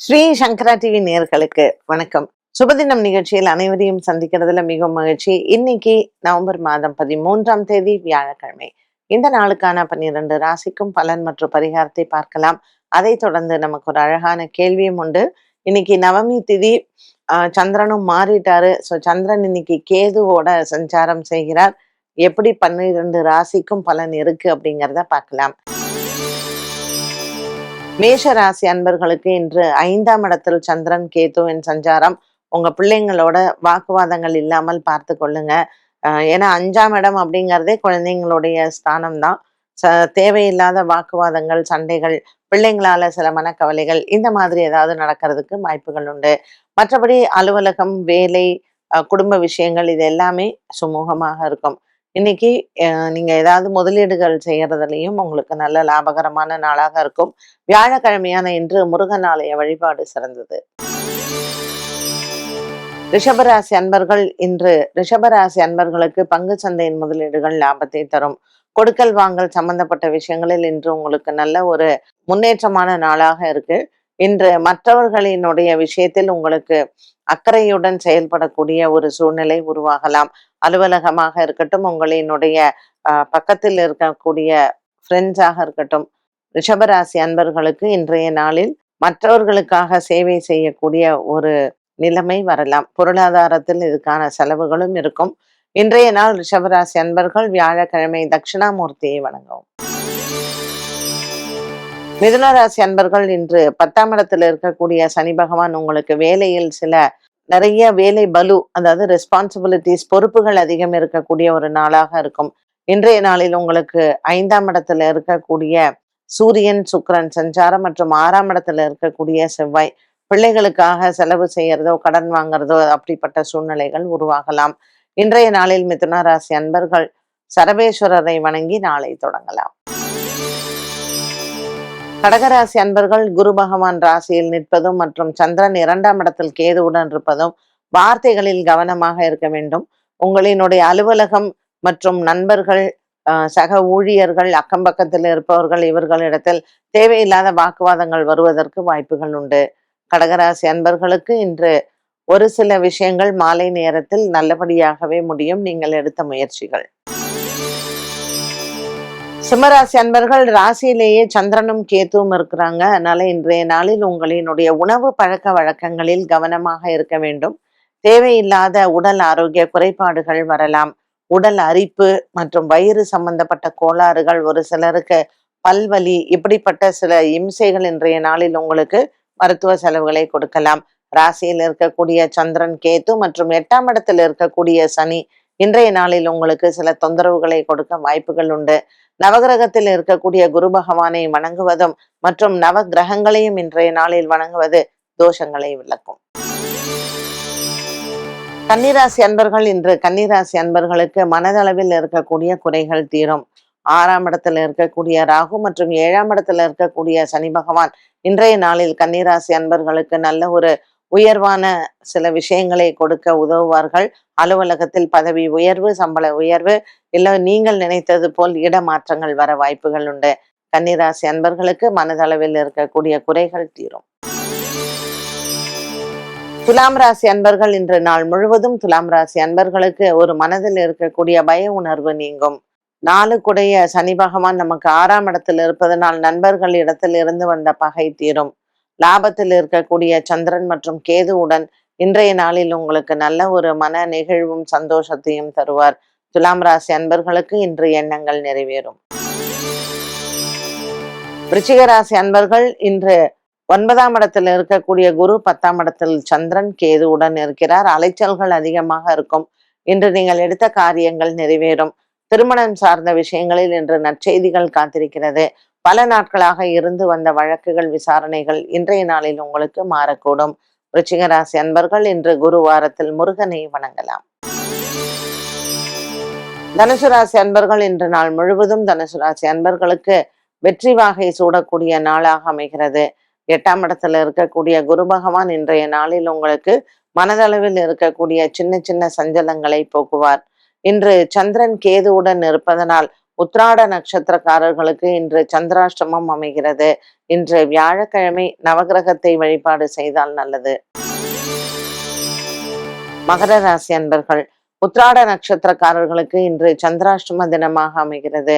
ஸ்ரீ சங்கரா TV நேர்களுக்கு வணக்கம். சுபதினம் நிகழ்ச்சியில் அனைவரையும் சந்திக்கிறதுல மிகவும் மகிழ்ச்சி. இன்னைக்கு நவம்பர் மாதம் பதிமூன்றாம் தேதி வியாழக்கிழமை. இந்த நாளுக்கான பன்னிரண்டு ராசிக்கும் பலன் மற்றும் பரிகாரத்தை பார்க்கலாம். அதை தொடர்ந்து நமக்கு ஒரு அழகான கேள்வியும் உண்டு. இன்னைக்கு நவமி திதி ஆஹ் சந்திரனும் மாறிட்டாரு. ஸோ சந்திரன் இன்னைக்கு கேதுவோட சஞ்சாரம் செய்கிறார். எப்படி பன்னிரண்டு ராசிக்கும் பலன் இருக்கு அப்படிங்கிறத பார்க்கலாம். மேஷ ராசி அன்பர்களுக்கு இன்று ஐந்தாம் இடத்தில் சந்திரன் கேதுவின் சஞ்சாரம். உங்க பிள்ளைங்களோட வாக்குவாதங்கள் இல்லாமல் பார்த்து கொள்ளுங்க. ஏன்னா அஞ்சாம் இடம் அப்படிங்கிறதே குழந்தைங்களுடைய ஸ்தானம் தான். தேவையில்லாத வாக்குவாதங்கள் சண்டைகள் பிள்ளைங்களால சில மனக்கவலைகள் இந்த மாதிரி ஏதாவது நடக்கிறதுக்கு வாய்ப்புகள் உண்டு. மற்றபடி அலுவலகம் வேலை குடும்ப விஷயங்கள் இது எல்லாமே சுமூகமாக இருக்கும். இன்னைக்கு நீங்க ஏதாவது முதலீடுகள் செய்யறதுலயும் உங்களுக்கு நல்ல லாபகரமான நாளாக இருக்கும். வியாழக்கிழமையான இன்று முருகன் ஆலய வழிபாடு சிறந்தது. ரிஷபராசி அன்பர்கள் இன்று ரிஷபராசி அன்பர்களுக்கு பங்கு சந்தையின் முதலீடுகள் லாபத்தை தரும். கொடுக்கல் வாங்கல் சம்பந்தப்பட்ட விஷயங்களில் இன்று உங்களுக்கு நல்ல ஒரு முன்னேற்றமான நாளாக இருக்கு. இன்று மற்றவர்களினுடைய விஷயத்தில் உங்களுக்கு அக்கறையுடன் செயல்படக்கூடிய ஒரு சூழ்நிலை உருவாகலாம். அலுவலகமாக இருக்கட்டும் உங்களினுடைய பக்கத்தில் இருக்கக்கூடிய ஃப்ரெண்ட்ஸாக இருக்கட்டும் ரிஷபராசி அன்பர்களுக்கு இன்றைய நாளில் மற்றவர்களுக்காக சேவை செய்யக்கூடிய ஒரு நிலைமை வரலாம். பொருளாதாரத்தில் இதுக்கான செலவுகளும் இருக்கும். இன்றைய நாள் ரிஷபராசி அன்பர்கள் வியாழக்கிழமை தட்சிணாமூர்த்தியை வணங்கவும். மிதுனராசி அன்பர்கள் இன்று பத்தாம் இடத்தில் இருக்கக்கூடிய சனி பகவான் உங்களுக்கு வேலையில் சில நிறைய வேலை பலு அதாவது ரெஸ்பான்சிபிலிட்டிஸ் பொறுப்புகள் அதிகம் இருக்கக்கூடிய ஒரு நாளாக இருக்கும். இன்றைய நாளில் உங்களுக்கு ஐந்தாம் இடத்துல இருக்கக்கூடிய சூரியன் சுக்கிரன் சஞ்சாரம் மற்றும் ஆறாம் இடத்துல இருக்கக்கூடிய செவ்வாய் பிள்ளைகளுக்காக செலவு செய்யறதோ கடன் வாங்குறதோ அப்படிப்பட்ட சூழ்நிலைகள் உருவாகலாம். இன்றைய நாளில் மிதுன ராசி அன்பர்கள் சரபேஸ்வரரை வணங்கி நாளை தொடங்கலாம். கடகராசி அன்பர்கள் குரு பகவான் ராசியில் நிற்பதும் மற்றும் சந்திரன் இரண்டாம் இடத்தில் கேதுவுடன் இருப்பதும் வார்த்தைகளில் கவனமாக இருக்க வேண்டும். உங்களினுடைய அலுவலகம் மற்றும் நண்பர்கள் ஆஹ் சக ஊழியர்கள் அக்கம் பக்கத்தில் இருப்பவர்கள் இவர்களிடத்தில் தேவையில்லாத வாக்குவாதங்கள் வருவதற்கு வாய்ப்புகள் உண்டு. கடகராசி அன்பர்களுக்கு இன்று ஒரு சில விஷயங்கள் மாலை நேரத்தில் நல்லபடியாகவே முடியும். நீங்கள் எடுத்த முயற்சிகள். சிம்மராசி அன்பர்கள் ராசியிலேயே சந்திரனும் கேத்துவும் இருக்கிறாங்க. அதனால இன்றைய நாளில் உங்களினுடைய உணவு பழக்க வழக்கங்களில் கவனமாக இருக்க வேண்டும். தேவையில்லாத உடல் ஆரோக்கிய குறைபாடுகள் வரலாம். உடல் அரிப்பு மற்றும் வயிறு சம்பந்தப்பட்ட கோளாறுகள் ஒரு சிலருக்கு பல்வலி இப்படிப்பட்ட சில இம்சைகள் இன்றைய நாளில் உங்களுக்கு மருத்துவ செலவுகளை கொடுக்கலாம். ராசியில் இருக்கக்கூடிய சந்திரன் கேத்து மற்றும் எட்டாம் இடத்தில் இருக்கக்கூடிய சனி இன்றைய நாளில் உங்களுக்கு சில தொந்தரவுகளை கொடுக்க வாய்ப்புகள் உண்டு. நவகிரகத்தில் இருக்கக்கூடிய குரு பகவானை வணங்குவதும் மற்றும் நவ கிரகங்களையும் இன்றைய நாளில் வணங்குவது தோஷங்களை விளக்கும். கன்னிராசி அன்பர்கள் இன்று கன்னிராசி அன்பர்களுக்கு மனதளவில் இருக்கக்கூடிய குறைகள் தீரும். ஆறாம் இடத்துல இருக்கக்கூடிய ராகு மற்றும் ஏழாம் இடத்துல இருக்கக்கூடிய சனி பகவான் இன்றைய நாளில் கன்னிராசி அன்பர்களுக்கு நல்ல ஒரு உயர்வான சில விஷயங்களை கொடுக்க உதவுவார்கள். அலுவலகத்தில் பதவி உயர்வு சம்பள உயர்வு இல்லை நீங்கள் நினைத்தது போல் இடமாற்றங்கள் வர வாய்ப்புகள் உண்டு. கன்னிராசி அன்பர்களுக்கு மனதளவில் இருக்கக்கூடிய குறைகள் தீரும். துலாம் ராசி அன்பர்கள் இன்று நாள் முழுவதும் துலாம் ராசி அன்பர்களுக்கு ஒரு மனதில் இருக்கக்கூடிய பய உணர்வு நீங்கும். நாளுக்குடைய சனி பகவான் நமக்கு ஆறாம் இடத்தில் இருப்பதனால் நண்பர்கள் இடத்தில் இருந்து வந்த பகை தீரும். லாபத்தில் இருக்கக்கூடிய சந்திரன் மற்றும் கேதுவுடன் இன்றைய நாளில் உங்களுக்கு நல்ல ஒரு மன நிகழ்வும் சந்தோஷத்தையும் தருவார். துலாம் ராசி அன்பர்களுக்கு இன்று எண்ணங்கள் நிறைவேறும். விருச்சிக ராசி அன்பர்கள் இன்று ஒன்பதாம் இடத்தில் இருக்கக்கூடிய குரு பத்தாம் இடத்தில் சந்திரன் கேதுவுடன் இருக்கிறார். அலைச்சல்கள் அதிகமாக இருக்கும். இன்று நீங்கள் எடுத்த காரியங்கள் நிறைவேறும். திருமணம் சார்ந்த விஷயங்களில் இன்று நற்செய்திகள் காத்திருக்கிறது. பல நாட்களாக இருந்து வந்த வழக்குகள் விசாரணைகள் இன்றைய நாளில் உங்களுக்கு மாறக்கூடும். விருச்சிக ராசி அன்பர்கள் இன்று குருவாரத்தில் முருகனை வணங்கலாம். தனுசு ராசி அன்பர்கள் இன்று நாள் முழுவதும் தனுசு ராசி அன்பர்களுக்கு வெற்றி வாகை சூடக்கூடிய நாளாக அமைகிறது. எட்டாம் இடத்துல இருக்கக்கூடிய குரு பகவான் இன்றைய நாளில் உங்களுக்கு மனதளவில் இருக்கக்கூடிய சின்ன சின்ன சஞ்சலங்களை போக்குவார். இன்று சந்திரன் கேதுவுடன் இருப்பதனால் உத்ராட நட்சத்திரக்காரர்களுக்கு இன்று சந்திராஷ்டமம் அமைகிறது. இன்று வியாழக்கிழமை நவகிரகத்தை வழிபாடு செய்தால் நல்லது. மகர ராசி அன்பர்கள் உத்ராட நட்சத்திரக்காரர்களுக்கு இன்று சந்திராஷ்டம தினமாக அமைகிறது.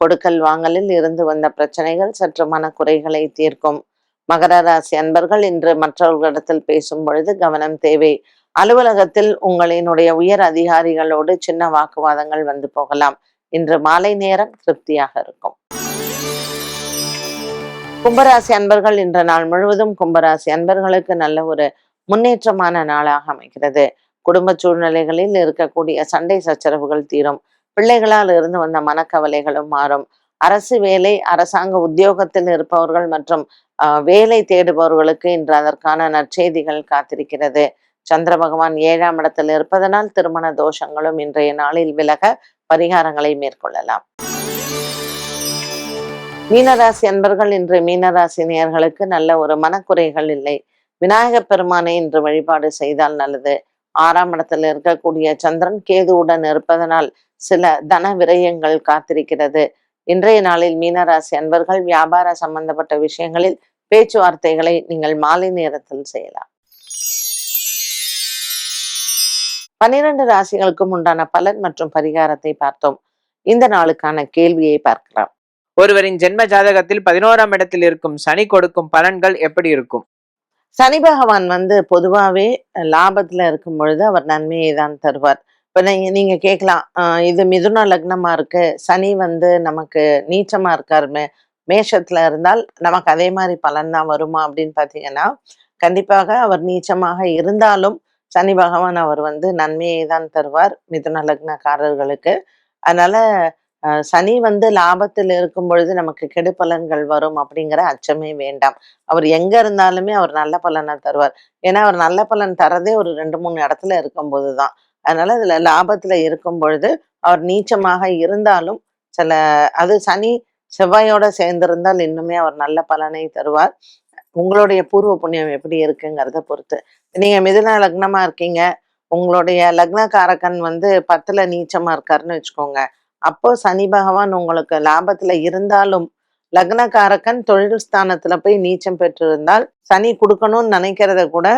கொடுக்கல் வாங்கலில் இருந்து வந்த பிரச்சனைகள் சற்று மனக்குறைகளை தீர்க்கும். மகர ராசி அன்பர்கள் இன்று மற்றவர்களிடத்தில் பேசும் பொழுது கவனம் தேவை. அலுவலகத்தில் உங்களினுடைய உயர் அதிகாரிகளோடு சின்ன வாக்குவாதங்கள் வந்து போகலாம். இன்று மாலை நேரம் திருப்தியாக இருக்கும். கும்பராசி அன்பர்கள் இன்ற நாள் முழுவதும் கும்பராசி அன்பர்களுக்கு நல்ல ஒரு முன்னேற்றமான நாளாக அமைகிறது. குடும்ப சூழ்நிலைகளில் இருக்கக்கூடிய சண்டை சச்சரவுகள் தீரும். பிள்ளைகளால் இருந்து வந்த மனக்கவலைகளும் மாறும். அரசு வேலை அரசாங்க உத்தியோகத்தில் இருப்பவர்கள் மற்றும் வேலை தேடுபவர்களுக்கு இன்று அதற்கான நற்செய்திகள் காத்திருக்கிறது. சந்திர பகவான் ஏழாம் இடத்தில் இருப்பதனால் திருமண தோஷங்களும் இன்றைய நாளில் விலக பரிகாரங்களை மேற்கொள்ளலாம். மீனராசி அன்பர்கள் இன்று மீனராசி நேயர்களுக்கு நல்ல ஒரு மனக்குறைகள் இல்லை. விநாயகப் பெருமானை இன்று வழிபாடு செய்தால் நல்லது. ஆறாம் இடத்தில் இருக்கக்கூடிய சந்திரன் கேதுவுடன் இருப்பதனால் சில தன விரயங்கள் காத்திருக்கிறது. இன்றைய நாளில் மீனராசி அன்பர்கள் வியாபார சம்பந்தப்பட்ட விஷயங்களில் பேச்சுவார்த்தைகளை நீங்கள் மாலை நேரத்தில் செய்யலாம். பனிரெண்டு ராசிகளுக்கும் உண்டான பலன் மற்றும் பரிகாரத்தை பார்த்தோம். இந்த நாளுக்கான கேள்வியை பார்க்கலாம். ஒருவரின் ஜென்ம ஜாதகத்தில் பதினோராம் இடத்தில் இருக்கும் சனி கொடுக்கும் பலன்கள் எப்படி இருக்கும்? சனி பகவான் வந்து பொதுவாகவே லாபத்துல இருக்கும் பொழுது அவர் நன்மையை தான் தருவார். இப்போ நீங்க கேட்கலாம் ஆஹ் இது மிதுன லக்னமா இருக்கு சனி வந்து நமக்கு நீச்சமா இருக்காரு மே மேஷத்துல இருந்தால் நமக்கு அதே மாதிரி பலன் தான் வருமா அப்படின்னு பார்த்தீங்கன்னா கண்டிப்பாக அவர் நீச்சமாக இருந்தாலும் சனி பகவான் அவர் வந்து நன்மையை தான் தருவார் மிதுன லக்னக்காரர்களுக்கு. அதனால சனி வந்து லாபத்தில் இருக்கும் பொழுது நமக்கு கெடு பலன்கள் வரும் அப்படிங்கிற அச்சமே வேண்டாம். அவர் எங்க இருந்தாலுமே அவர் நல்ல பலனை தருவார். ஏன்னா அவர் நல்ல பலன் தரதே ஒரு ரெண்டு மூணு இடத்துல இருக்கும்போது தான். அதனால இதுல லாபத்துல இருக்கும் பொழுது அவர் நீச்சமாக இருந்தாலும் சில அது சனி செவ்வாயோட சேர்ந்திருந்தால் இன்னுமே அவர் நல்ல பலனை தருவார். உங்களுடைய பூர்வ புண்ணியம் எப்படி இருக்குங்கிறத பொறுத்து. நீங்க மிதுன லக்னமா இருக்கீங்க. உங்களுடைய லக்னக்காரகன் வந்து பத்துல நீச்சமா இருக்காருன்னு வச்சுக்கோங்க. அப்போ சனி பகவான் உங்களுக்கு லாபத்துல இருந்தாலும் லக்னக்காரக்கன் தொழில் ஸ்தானத்துல போய் நீச்சம் பெற்றிருந்தால் சனி கொடுக்கணும்னு நினைக்கிறத கூட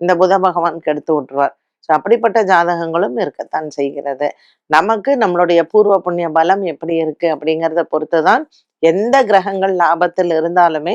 இந்த புத பகவான் கெடுத்து விட்டுருவார். ஸோ அப்படிப்பட்ட ஜாதகங்களும் இருக்கத்தான் செய்கிறது. நமக்கு நம்மளுடைய பூர்வ புண்ணிய பலம் எப்படி இருக்கு அப்படிங்கிறத பொறுத்து தான் எந்த கிரகங்கள் லாபத்தில் இருந்தாலுமே